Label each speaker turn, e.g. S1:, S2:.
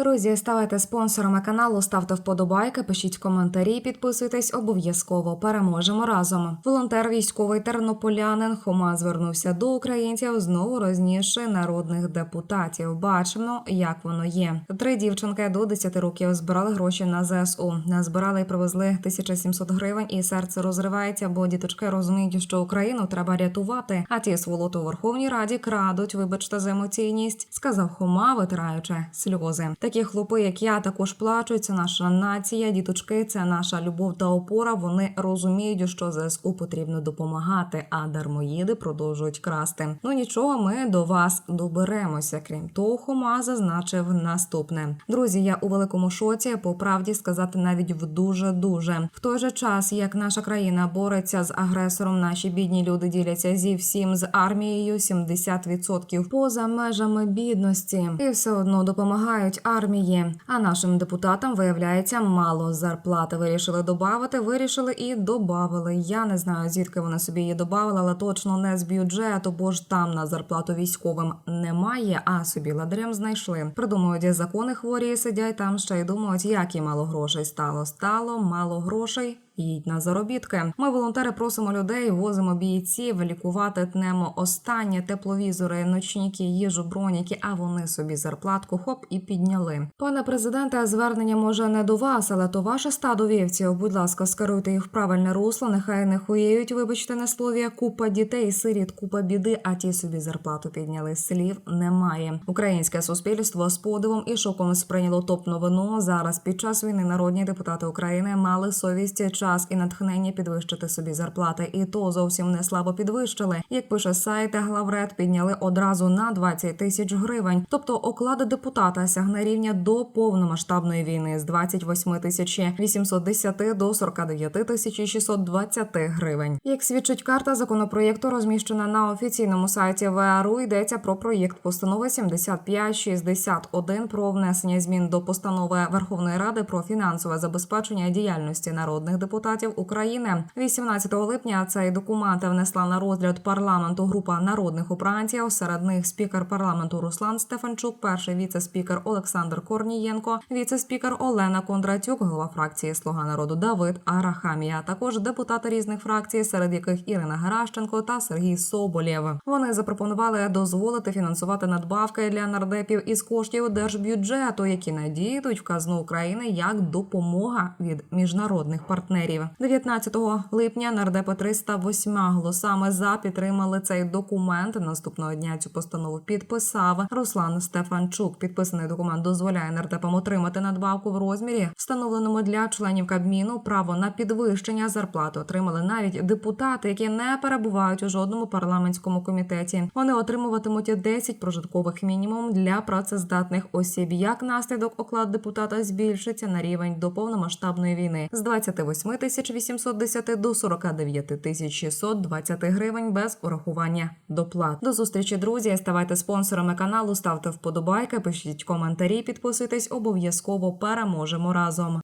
S1: Друзі, ставайте спонсорами каналу, ставте вподобайки, пишіть коментарі, підписуйтесь обов'язково. Переможемо разом. Волонтер військовий тернополянин Хома звернувся до українців, знову рознісши народних депутатів. Бачимо, як воно є. Три дівчинки до 10 років збирали гроші на ЗСУ. Назбирали і привезли 1700 гривень, і серце розривається, бо діточки розуміють, що Україну треба рятувати. А ті сволоти у Верховній Раді крадуть. Вибачте за емоційність, сказав Хома, витираючи сльози. Такі хлопи, як я, також плачуть. Це наша нація, діточки, це наша любов та опора. Вони розуміють, що ЗСУ потрібно допомагати, а дармоїди продовжують красти. Ну нічого, ми до вас доберемося. Крім того, Хома зазначив наступне. Друзі, я у великому шоці. По правді сказати, навіть в дуже дуже в той же час, як наша країна бореться з агресором, наші бідні люди діляться зі всім з армією 70% поза межами бідності, і все одно допомагають армії. А нашим депутатам виявляється мало зарплати. Вирішили добавити, вирішили і добавили. Я не знаю, звідки вони собі її добавили, але точно не з бюджету, бо ж там на зарплату військовим немає, а собі ладрем знайшли. Придумують закони хворі, сидять там ще й думають, як і мало грошей стало. Стало мало грошей. Їдь на заробітки. Ми, волонтери, просимо людей, возимо бійців, лікувати тнемо останнє тепловізори, ночніки, їжу, броніки. А вони собі зарплатку хоп і підняли. Пане президенте, звернення може не до вас, але то ваше стадо вівців. Будь ласка, скеруйте їх в правильне русло. Нехай не хуєють. Вибачте на слові. Купа дітей, сиріт, купа біди. А ті собі зарплату підняли. Слів немає. Українське суспільство з подивом і шоком сприйняло топ новину. Зараз під час війни народні депутати України мали совість час і натхнення підвищити собі зарплати, і то зовсім не слабо підвищили. Як пише сайт, главред підняли одразу на 20 тисяч гривень. Тобто оклад депутата сягне рівня до повномасштабної війни з 28 тисячі 810 до 49 тисячі 620 гривень. Як свідчить карта законопроєкту, розміщена на офіційному сайті ВРУ, йдеться про проєкт постанови 7561 про внесення змін до постанови Верховної Ради про фінансове забезпечення діяльності народних депутатів України. 18 липня цей документ внесла на розгляд парламенту група народних обранців. Серед них спікер парламенту Руслан Стефанчук, перший віце-спікер Олександр Корнієнко, віце-спікер Олена Кондратюк, голова фракції Слуга народу Давид Арахамія. Також депутати різних фракцій, серед яких Ірина Геращенко та Сергій Соболєв. Вони запропонували дозволити фінансувати надбавки для нардепів із коштів держбюджету, які надійдуть в казну України як допомога від міжнародних партнерів. 19 липня нардепи 308 голосами за підтримали цей документ. Наступного дня цю постанову підписав Руслан Стефанчук. Підписаний документ дозволяє нардепам отримати надбавку в розмірі, встановленому для членів Кабміну. Право на підвищення зарплати отримали навіть депутати, які не перебувають у жодному парламентському комітеті. Вони отримуватимуть 10 прожиткових мінімум для працездатних осіб. Як наслідок оклад депутата збільшиться на рівень до повномасштабної війни з 28 тисяч 810 до 49 тисяч 620 гривень без урахування доплат. До зустрічі, друзі. Ставайте спонсорами каналу, ставте вподобайки, пишіть коментарі, підписуйтесь. Обов'язково переможемо разом.